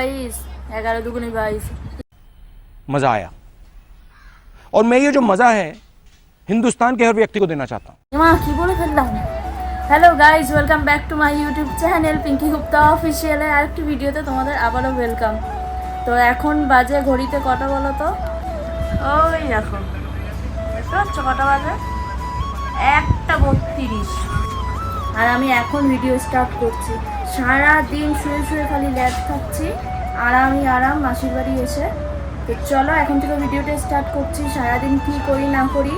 বাইশ এগারো দুগুনি বাইশ मज़ा आया और मैं ये जो मज़ा है हिंदुस्तान के हर व्यक्ति को देना चाहता हूँ মা কি বলে ফেললাম hello guys welcome back to my YouTube channel Pinki Gupta অফিসিয়ালের আরেকটি ভিডিওতে তোমাদের আবারও ওয়েলকাম তো এখন বাজে ঘড়িতে কটা বলো তো ওই দেখো বুঝতে পারছো কটা বাজে একটা বত্রিশ আর আমি এখন ভিডিও স্টার্ট করছি সারা দিন শুয়ে শুয়ে খালি ল্যাব থাকছি আরামই আরাম, মাসির বাড়ি এসে। তো চলো, এখন থেকে ভিডিওটা স্টার্ট করছি। সারাদিন কী করি, না করি।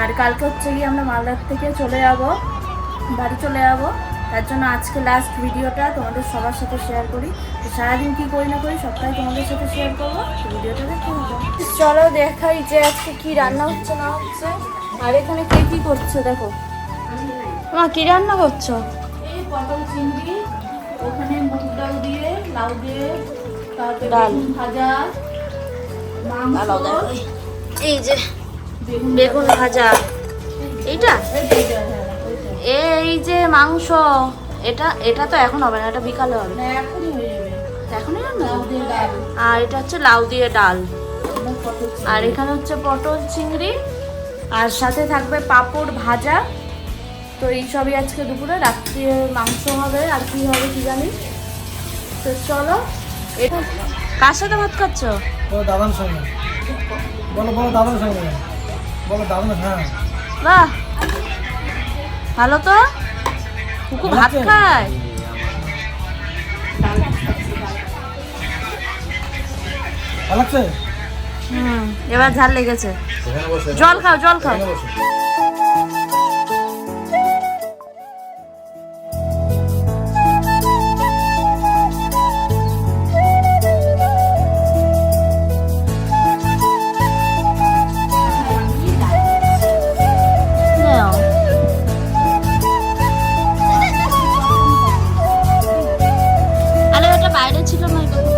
আর কালকে হচ্ছে গিয়ে আমরা মালদার থেকে চলে যাব, বাড়ি চলে যাব। তার জন্য আজকে লাস্ট ভিডিওটা তোমাদের সবার সাথে শেয়ার করি। তো সারাদিন কী করি, না করি, সবটাই তোমাদের সাথে শেয়ার করব। ভিডিওটা দেখতে হবে চলো, দেখাই যে আজকে কি রান্না হচ্ছে, না হচ্ছে। আর এখানে কে কী করছে, দেখো। মা, কি রান্না করছ? পটল চিংড়ি, ওখানে মুগ ডাল দিয়ে, লাউ দিয়ে ডাল। ভাজা এই যে বেগুন ভাজা। এইটা? এই যে মাংস। এটা এটা তো এখন হবে না এটা বিকালে হবে। না এখনই ডাল। আর এটা হচ্ছে লাউ দিয়ে ডাল। আর এখানে হচ্ছে পটল চিংড়ি আর সাথে থাকবে পাপড় ভাজা। তো এই সবই আজকে দুপুরে। রাত্রি মাংস হবে আর কি হবে কি জানি? তো চলো। এটা কার সাথে ভাত খাচ্ছ? বলো দাদার সঙ্গে। বলো বলো দাদার সঙ্গে। বলো দাদার হ্যাঁ। বাহ। ভালো তো? কুকু ভাত খায়? ভালো লাগছে? হুম এবার ঝাল লেগেছে। জল খাও জল খাও। ওটা বাইরে ছিল না এই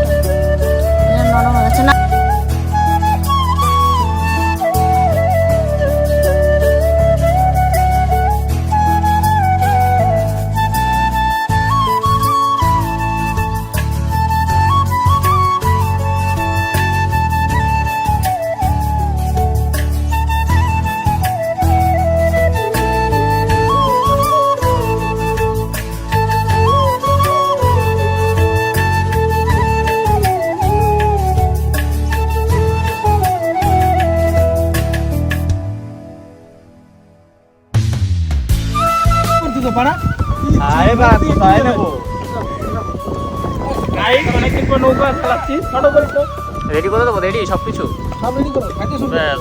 গাইড অনেকদিন পর নৌকা চালাচ্ছি। রেডি করে দেবো? রেডি সবকিছু? সব রেডি করো। ব্যাস।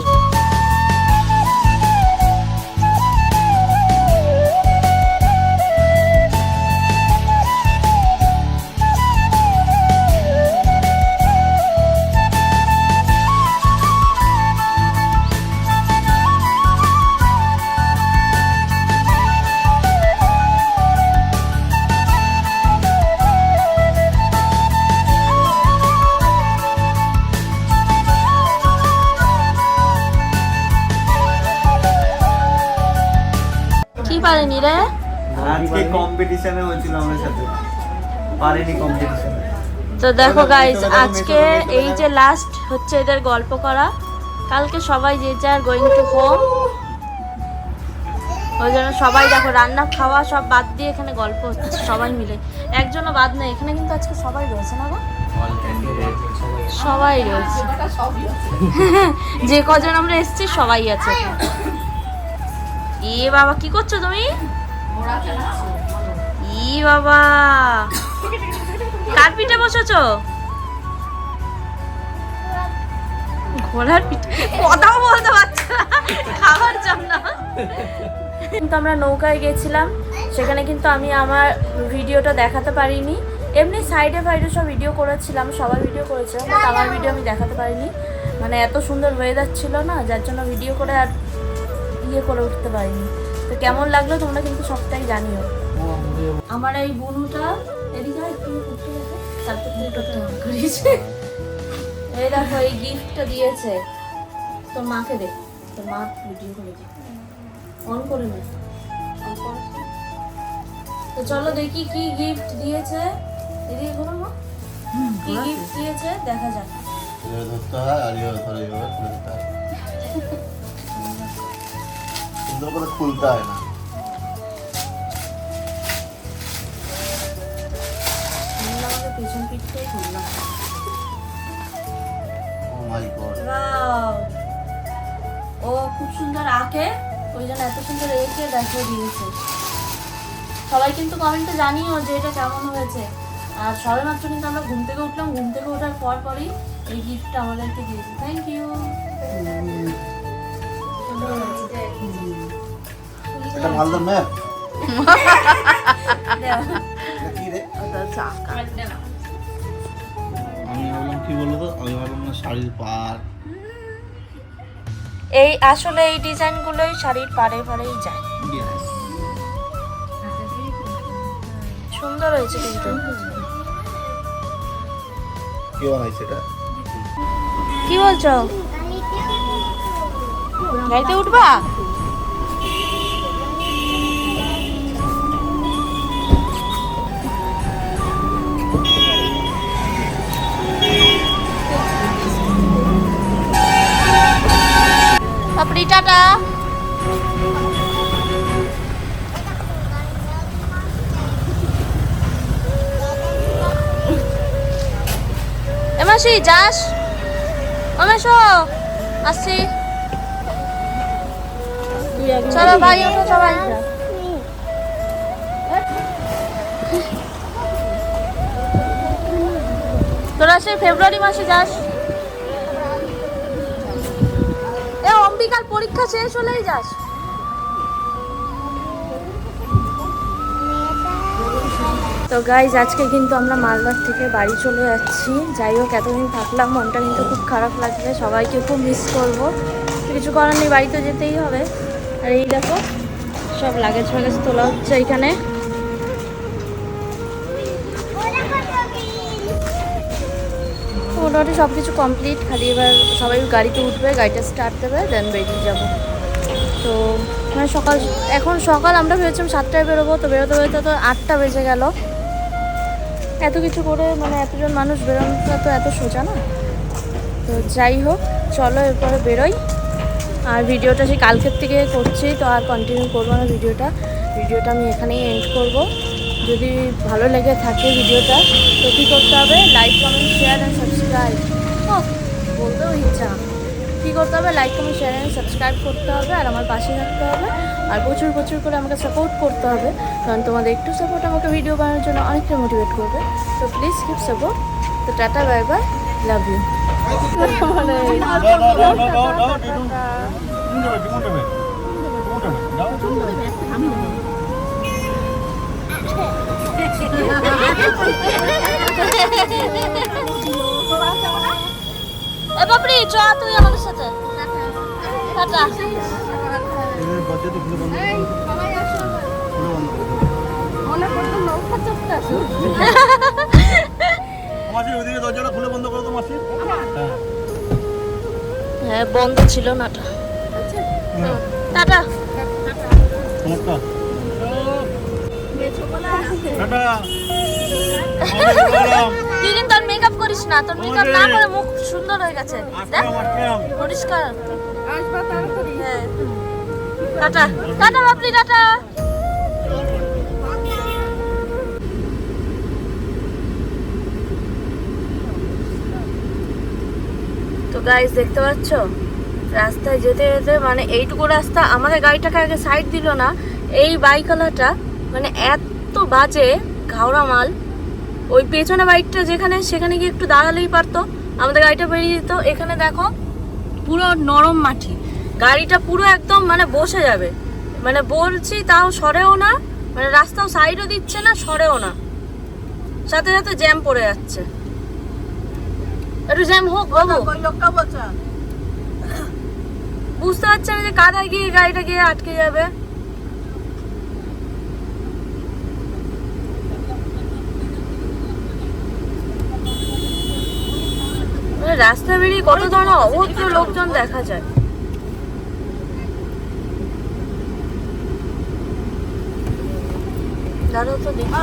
কম্পিটিশনে হয়েছিল আমার সাথে। পারেনি কম্পিটিশনে তো দেখো গাইজ আজকে এই যে লাস্ট হচ্ছে এদের গল্প করা। কালকে সবাই যে যার গোয়িং টু হোম ওই জন্য সবাই দেখো রান্না খাওয়া সব বাদ দিয়ে এখানে গল্প হচ্ছে সবাই মিলে। একজনও বাদ নেই এখানে কিন্তু আজকে সবাই রয়েছে না গো? সবাই। রয়েছে। যে কজন আমরা এসেছি সবাই আছে। এ বাবা কি করছ তুমি? ই বাবা। কার পিঠে বসেছো? ঘোড়ার পিঠে? কথাও বলতে জন্য। কিন্তু আমরা নৌকায় গেছিলাম, সেখানে কিন্তু আমি আমার ভিডিওটা দেখাতে পারিনি। এমনি সাইডে ফাইডে সব ভিডিও করেছিলাম, সবাই ভিডিও করেছিলাম বাট আমার ভিডিও আমি দেখাতে পারিনি। মানে এত সুন্দর ওয়েদার ছিল না, যার জন্য ভিডিও করে আর ইয়ে করে উঠতে পারিনি। তো কেমন লাগল তোমরা কিন্তু সবটাই জানিও। আমার এই বুনুটা এদিকে একটু দেখো তারপর দুটোতে করিয়েছে। এই দেখো এই গিফটটা দিয়েছে। তোর মাকে দে। তোর মা ভিডিও করেছে। অন করে নে। তো চলো দেখি কি গিফট দিয়েছে। এদিকে কোনো মা। কি গিফট দিয়েছে দেখা যাক। ধরতে হয় আর এভাবে ধরে এভাবে খুলে দিতে হয় সুন্দর করে খুলতে হয় না। পেছন পিঠটাই খুললাম ও মাই গড Wow! ও খুব সুন্দর আঁকে ওই জন্য এত সুন্দর এঁকে দেখো দিয়েছে। সবাই কিন্তু কমেন্টে জানিও যে এটা কেমন হয়েছে। আর সবে মাত্র কিন্তু আমরা ঘুম থেকে উঠলাম ঘুম থেকে ওঠার পর পরই এই গিফটটা আমাদেরকে দিয়েছে। থ্যাংক ইউ এটা মালদার ম্যাপ কি রে? আমি ভাবলাম কি তো আমি ভাবলাম না শাড়ির পার এই আসলে এই ডিজাইনগুলোই শাড়ির পাড়ে পাড়েই যায়। সুন্দর হয়েছে কিন্তু। কে বানাইছে এটা? কি বলছো? গাড়িতে উঠবা? পাপড়ি টাটা যাস অমেশো আসছি চলো ভাই ওঠো সবাই। তোরা সে ফেব্রুয়ারি মাসে যাস। এ অম্বিকার পরীক্ষা শেষ হলেই যাস। তো গাইজ আজকে কিন্তু আমরা মালদার থেকে বাড়ি চলে যাচ্ছি। যাই হোক, এতদিন থাকলাম, মনটা কিন্তু খুব খারাপ লাগছে। সবাইকে খুব মিস করব। কিছু করার নেই, বাড়িতে যেতেই হবে। আর এই দেখো, সব লাগেজ ফাগেজ তোলা হচ্ছে এখানে। মোটামুটি সব কিছু কমপ্লিট খালি এবার সবাই গাড়িতে উঠবে, গাড়িটা স্টার্ট দেবে দেন বেরিয়ে যাব। তো মানে সকাল, এখন সকাল আমরা ভেবেছিলাম সাতটায় বেরোবো, তো বেরোতে বেরোতে তো আটটা বেজে গেল। এত কিছু করে মানে এতজন মানুষ বেরোনোটা তো এত সোজা না। তো যাই হোক, চলো এরপরে বেরোই। আর ভিডিওটা সেই কালকের থেকে করছি, তো আর কন্টিনিউ করব না ভিডিওটা। ভিডিওটা আমি এখানেই এন্ড করব। যদি ভালো লেগে থাকে ভিডিওটা, তো কী করতে হবে? লাইক কমেন্ট শেয়ার অ্যান্ড বলতেও ইচ্ছা। কী করতে হবে? Like comment share and subscribe করতে হবে আর আমার পাশে থাকতে হবে। আর প্রচুর প্রচুর করে আমাকে সাপোর্ট করতে হবে। কারণ তোমাদের একটু সাপোর্ট আমাকে ভিডিও বানানোর জন্য অনেকটা মোটিভেট করবে। তো প্লিজ কিপ সাপোর্ট তো tata bye bye love you এ বাপরি চ তুই আমাদের সাথে। টাটা। হ্যাঁ বন্ধ ছিল নাটা। নমস্কার টাটা। তুই কিন্তু আর মেকআপ করিস না তোর মেকআপ না করে মুখ সুন্দর হয়ে গেছে। দেখ পরিষ্কার। হ্যাঁ। টাটা। Tata tata. তো গাইস দেখতে পাচ্ছ? রাস্তায় যেতে যেতে মানে এইটুকু রাস্তা আমাদের গাড়িটাকে আগে সাইড দিল না এই বাইকওয়ালাটা মানে এত বাজে ঘাওড়া মাল। ওই পেছনে বাইকটা যেখানে সেখানে গিয়ে একটু দাঁড়ালেই পারতো। আমাদের গাড়িটা বেরিয়ে যেত। এখানে দেখো পুরো নরম মাটি। গাড়িটা পুরো একদম মানে বসে যাবে। মানে বলছি তাও সরেও না মানে রাস্তাও সাইডও দিচ্ছে না সরেও না। সাথে সাথে জ্যাম পড়ে যাচ্ছে। একটু জ্যাম হোক বাবু বুঝতে পারছে না যে কাদায় গিয়ে গাড়িটা গিয়ে আটকে যাবে। রাস্তা বেরিয়ে কত ধরনের অভদ্র লোকজন দেখা যায় দাঁড়াও তো দেখি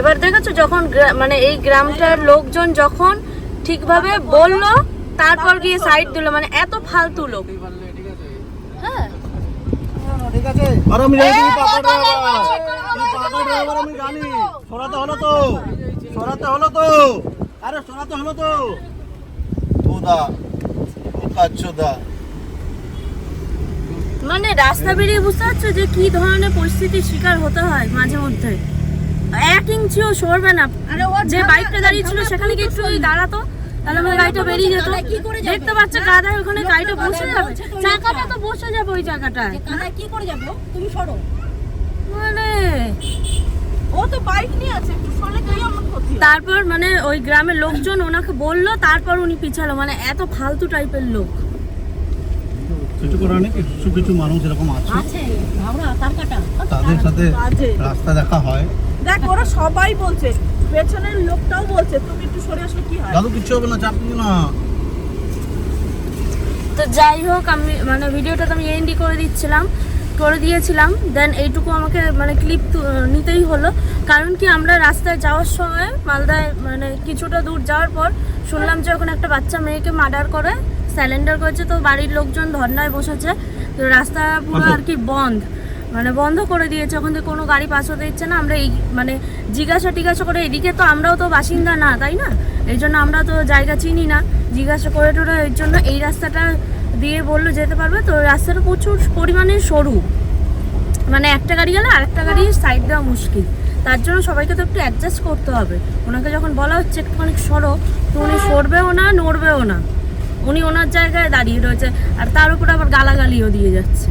এবার দেখেছ যখন মানে এই গ্রামটার লোকজন যখন ঠিকভাবে বলল তারপর গিয়ে সাইড দিল মানে এত ফালতু লোক হ্যাঁ ঠিক আছে আর আমি জানি তুমি পাকা ড্রাইভার তুমি পাকা ড্রাইভার আমি জানি সরাতে হলো তো সরাতে হলো তো আরে হলো তো। তোদা ও কাচ্চোদা মানে রাস্তা বেরিয়ে বুঝতে পারছ যে কি ধরনের পরিস্থিতির শিকার হতে হয় মাঝে মধ্যে? এক ইঞ্চিও সরবে না। যে বাইকটা দাঁড়িয়ে ছিল সেখানে কি একটু ওই দাঁড়াতো তাহলে আমার গাড়িটা বেরিয়ে যেত। দেখতে পাচ্ছে গাদায় ওখানে গাড়িটা বসে যাবে। চাকাটা তো বসে যাবে ওই জায়গাটায়। কি করে যাবে তুমি সরো। মানে ও তো বাইক নিয়ে আছে একটু সরলে তুই আমার ক্ষতি তারপর মানে ওই গ্রামের লোকজন ওনাকে বলল তারপর উনি পিছালো। মানে এত ফালতু টাইপের লোক। কিছু করার নেই কিছু কিছু মানুষ এরকম আছে। আছে ভাবনা তার কাটা। তাদের সাথে রাস্তা দেখা হয়। দেখ ওরা সবাই বলছে পেছনের লোকটাও বলছে তুমি একটু সরে আসলে কি হয়? দাদু কিচ্ছু হবে না চাপ না। তো যাই হোক আমি মানে ভিডিওটা তো আমি এন্ডি করে দিচ্ছিলাম। করে দিয়েছিলাম দেন এইটুকু আমাকে মানে ক্লিপ নিতেই হলো। কারণ কি আমরা রাস্তায় যাওয়ার সময় মালদায় মানে কিছুটা দূর যাওয়ার পর শুনলাম যে ওখানে একটা বাচ্চা মেয়েকে মার্ডার করে স্যালেন্ডার করেছে তো বাড়ির লোকজন ধর্নায় বসেছে। তো রাস্তা পুরো আর কি বন্ধ। মানে বন্ধ করে দিয়েছে ওখান থেকে কোনো গাড়ি পাস হতে দিচ্ছে না। আমরা এই মানে জিজ্ঞাসা টিজ্ঞাসা করে এদিকে তো আমরাও তো বাসিন্দা না তাই না? এই জন্য আমরা তো জায়গা চিনি না। জিজ্ঞাসা করে টোরে এর জন্য এই রাস্তাটা দিয়ে বলল যেতে পারবে, তো রাস্তাটা প্রচুর পরিমাণে সরু। মানে একটা গাড়ি গেলে আরেকটা গাড়ি সাইড দেওয়া মুশকিল। তার জন্য সবাইকে তো একটু অ্যাডজাস্ট করতে হবে। ওনাকে যখন বলা হচ্ছে একটুখানি সরো, তো উনি সরবেও না, নড়বেও না। উনি ওনার জায়গায় দাঁড়িয়ে রয়েছে, আর তার উপরে আবার গালাগালিও দিয়ে যাচ্ছে।